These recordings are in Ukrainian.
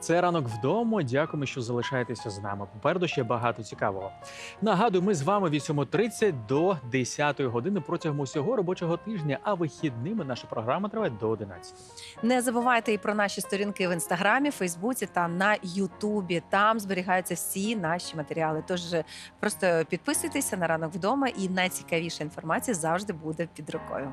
Це ранок вдома. Дякуємо, що залишаєтеся з нами. Попереду ще багато цікавого. Нагадую, ми з вами від 7.30 до 10 години протягом усього робочого тижня. А вихідними наша програма триває до 11. Не забувайте і про наші сторінки в інстаграмі, Фейсбуці та на Ютубі. Там зберігаються всі наші матеріали. Тож е, просто підписуйтеся на ранок вдома, і найцікавіша інформація завжди буде під рукою.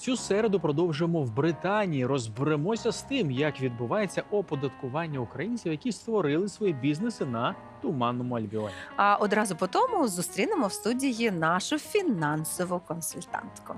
Цю середу продовжимо в Британії. Розберемося з тим, як відбувається оподаткування українців, які створили свої бізнеси на туманному Альбіоні. А одразу по тому зустрінемо в студії нашу фінансову консультантку.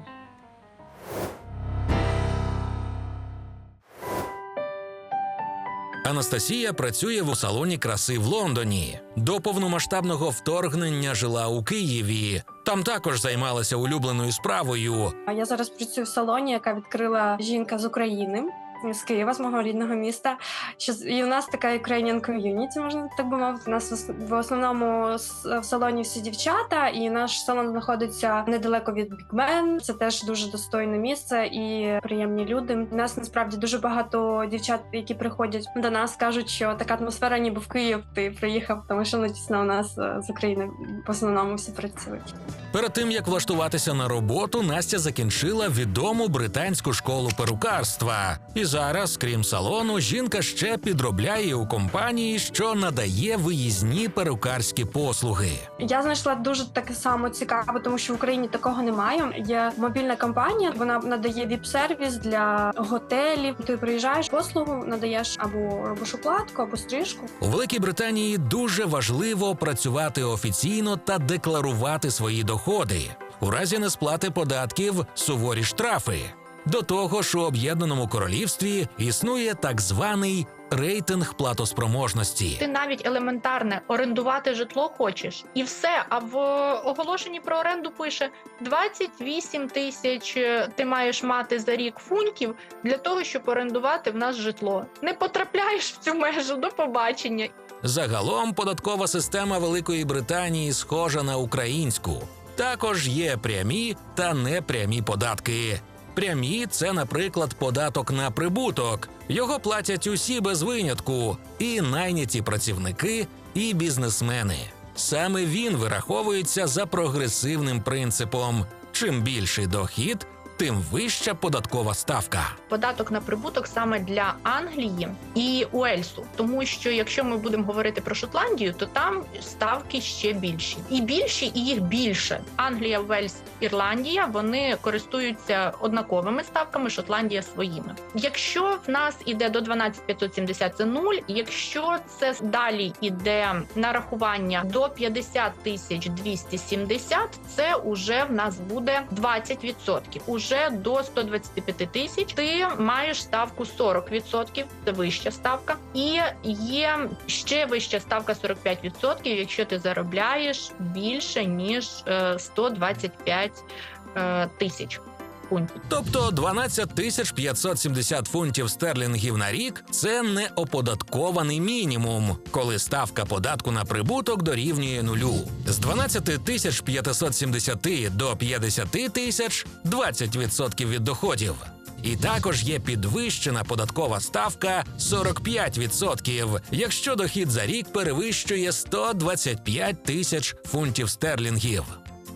Анастасія працює в салоні краси в Лондоні. До повномасштабного вторгнення жила у Києві. Там також займалася улюбленою справою. А Я зараз працюю в салоні, яка відкрила жінка з України. З Києва, з мого рідного міста. Що і у нас така Ukrainian community, можна так би мовити. У нас в основному в салоні всі дівчата, і наш салон знаходиться недалеко від Ben. Це теж дуже достойне місце і приємні люди. У нас насправді дуже багато дівчат, які приходять до нас, кажуть, що така атмосфера, ніби в Київ ти приїхав, тому що ну дійсно у нас е, з України в основному всі працюють. Перед тим як влаштуватися на роботу, Настя закінчила відому британську школу перукарства. І зараз, крім салону, жінка ще підробляє у компанії, що надає виїзні перукарські послуги. Я знайшла дуже таке само цікаве, тому що в Україні такого немає. Є мобільна компанія, вона надає віп-сервіс для готелів. Ти приїжджаєш послугу, надаєш або робиш укладку, або стрижку. У Великій Британії дуже важливо працювати офіційно та декларувати свої доходи. У разі несплати податків суворі штрафи. До того ж, у об'єднаному королівстві існує так званий рейтинг платоспроможності. Ти навіть елементарне орендувати житло хочеш, і все. А в оголошенні про оренду пише 28 тисяч. е, Ти маєш мати за рік фунтів для того, щоб орендувати в нас житло. Не потрапляєш в цю межу до побачення. Загалом податкова система Великої Британії схожа на українську. Також є прямі та непрямі податки. Прямі це, наприклад, податок на прибуток. Його платять усі без винятку, і найняті працівники, і бізнесмени. Саме він вираховується за прогресивним принципом: чим більший дохід, тим вища податкова ставка. Податок на прибуток саме для Англії і Уельсу, тому що якщо ми будемо говорити про Шотландію, то там ставки ще більші, і більші, і їх більше. Англія, Вельс, Ірландія вони користуються однаковими ставками, Шотландія своїми. Якщо в нас іде до 12570, це нуль. Якщо це далі іде нарахування до 50 тисяч 270, це уже в нас буде 20%. Уже до 125 тисяч. Ти маєш ставку 40%, це вища ставка, і є ще вища ставка 45%, якщо ти заробляєш більше ніж е, 125 е, тисяч фунтів. Тобто 12 тисяч 570 фунтів стерлінгів на рік це неоподаткований мінімум, коли ставка податку на прибуток дорівнює нулю. З 12 тисяч 570 до 50 тисяч 20% від доходів. І також є підвищена податкова ставка 45%, якщо дохід за рік перевищує 125 тисяч фунтів стерлінгів.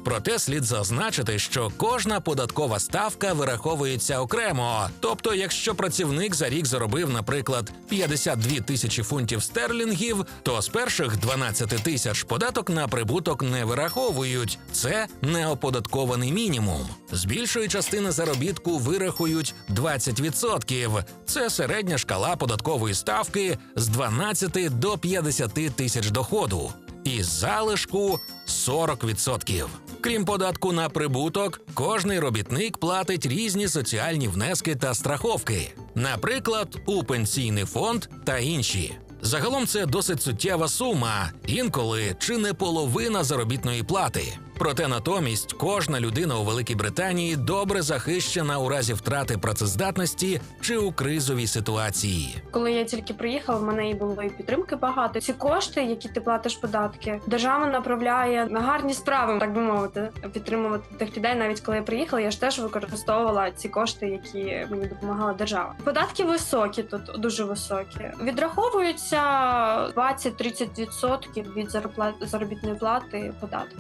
Проте слід зазначити, що кожна податкова ставка вираховується окремо. Тобто, якщо працівник за рік заробив, наприклад, 52 тисячі фунтів стерлінгів, то з перших 12 тисяч податок на прибуток не вираховують. Це неоподаткований мінімум. З більшої частини заробітку вирахують 20%. Це середня шкала податкової ставки з 12 до 50 тисяч доходу. І залишку 40%. Крім податку на прибуток, кожний робітник платить різні соціальні внески та страховки, наприклад, у пенсійний фонд та інші. Загалом це досить суттєва сума, інколи чи не половина заробітної плати. Проте натомість кожна людина у Великій Британії добре захищена у разі втрати працездатності чи у кризовій ситуації. Коли я тільки приїхала, в мене і було і підтримки багато. Ці кошти, які ти платиш податки, держава направляє на гарні справи, так би мовити, підтримувати тих людей. Навіть коли я приїхала, я ж теж використовувала ці кошти, які мені допомагала держава. Податки високі тут дуже високі. Відраховуються 20-30% від зарплат заробітної плати податки.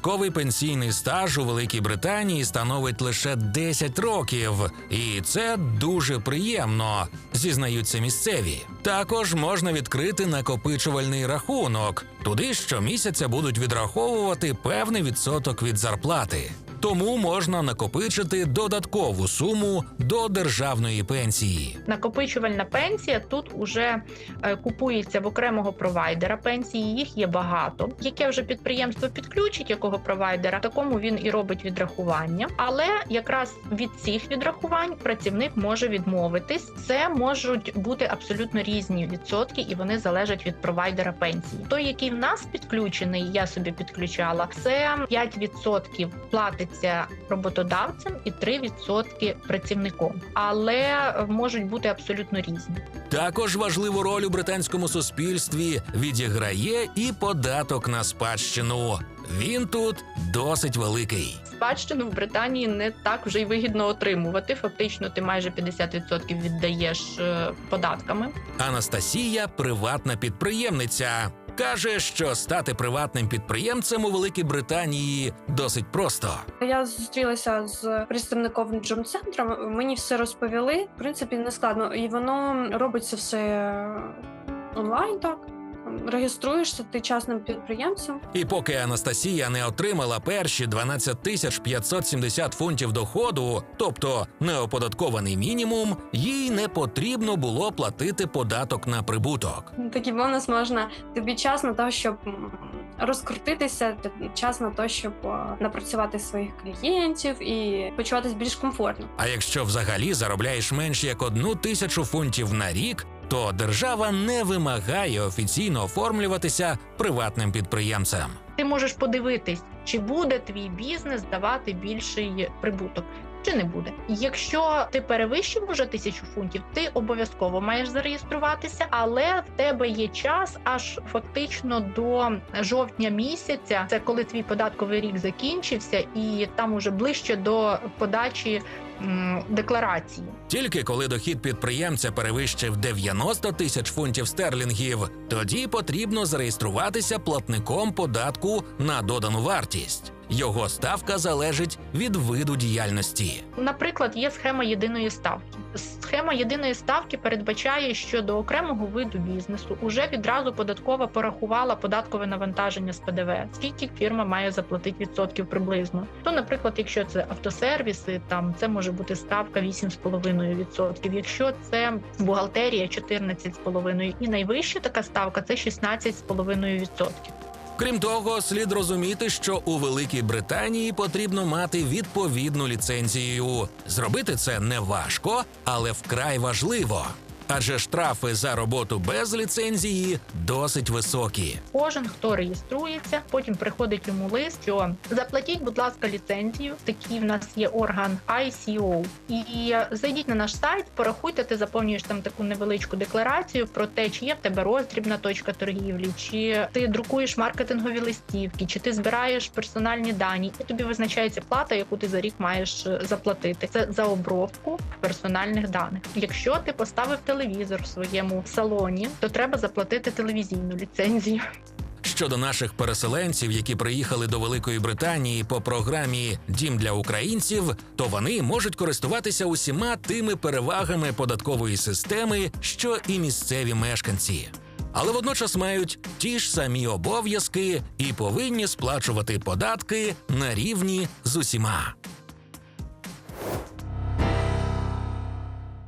Обов'язковий пенсійний стаж у Великій Британії становить лише 10 років, і це дуже приємно, зізнаються місцеві. Також можна відкрити накопичувальний рахунок. Туди щомісяця будуть відраховувати певний відсоток від зарплати. Тому можна накопичити додаткову суму до державної пенсії. Накопичувальна пенсія тут уже е, купується в окремого провайдера. Пенсії їх є багато. Яке вже підприємство підключить якого провайдера, такому він і робить відрахування. Але якраз від цих відрахувань працівник може відмовитись. Це можуть бути абсолютно різні відсотки, і вони залежать від провайдера пенсії. Той, який в нас підключений, я собі підключала, це 5% платиться роботодавцем і 3% працівником, але можуть бути абсолютно різні. Також важливу роль у британському суспільстві відіграє і податок на спадщину. Він тут досить великий. Спадщину в Британії не так вже й вигідно отримувати. Фактично, ти майже 50% віддаєш е, податками. Анастасія приватна підприємниця. Каже, що стати приватним підприємцем у Великій Британії досить просто. Я зустрілася з представником джом-центру. Мені все розповіли. В принципі, не складно, і воно робиться все онлайн. Так реєструєшся ти частним підприємцем. І поки Анастасія не отримала перші 12 тисяч 570 фунтів доходу, тобто неоподаткований мінімум, їй не потрібно було платити податок на прибуток. Такий бонус можна тобі час на те, щоб розкрутитися, час на те, щоб напрацювати своїх клієнтів і почуватись більш комфортно. А якщо взагалі заробляєш менш як одну тисячу фунтів на рік, то держава не вимагає офіційно оформлюватися приватним підприємцем. Ти можеш подивитись, чи буде твій бізнес давати більший прибуток. Чи не буде? Якщо ти перевищив уже тисячу фунтів, ти обов'язково маєш зареєструватися, але в тебе є час аж фактично до жовтня місяця. Це коли твій податковий рік закінчився, і там уже ближче до подачі декларації. Тільки коли дохід підприємця перевищив 90 тисяч фунтів стерлінгів, тоді потрібно зареєструватися платником податку на додану вартість. Його ставка залежить від виду діяльності. Наприклад, є схема єдиної ставки. Схема єдиної ставки передбачає, що до окремого виду бізнесу уже відразу податкова порахувала податкове навантаження з ПДВ, скільки фірма має заплатити відсотків приблизно. То, наприклад, якщо це автосервіси, там це може бути ставка 8,5%. Якщо це бухгалтерія 14,5%. і найвища така ставка це 16,5%. Крім того, слід розуміти, що у Великій Британії потрібно мати відповідну ліцензію. Зробити це не важко, але вкрай важливо. Адже штрафи за роботу без ліцензії досить високі. Кожен, хто реєструється, потім приходить йому лист, що заплатіть, будь ласка, ліцензію. Такий в нас є орган ICO. І зайдіть на наш сайт, порахуйте, ти заповнюєш там таку невеличку декларацію про те, чи є в тебе роздрібна точка торгівлі, чи ти друкуєш маркетингові листівки, чи ти збираєш персональні дані, і тобі визначається плата, яку ти за рік маєш е, заплатити. Це за обробку персональних даних. Якщо ти поставив телевізор в своєму салоні, то треба заплатити телевізійну ліцензію. Щодо наших переселенців, які приїхали до Великої Британії по програмі Дім для українців, то вони можуть користуватися усіма тими перевагами податкової системи, що і місцеві мешканці. Але водночас мають ті ж самі обов'язки і повинні сплачувати податки на рівні з усіма.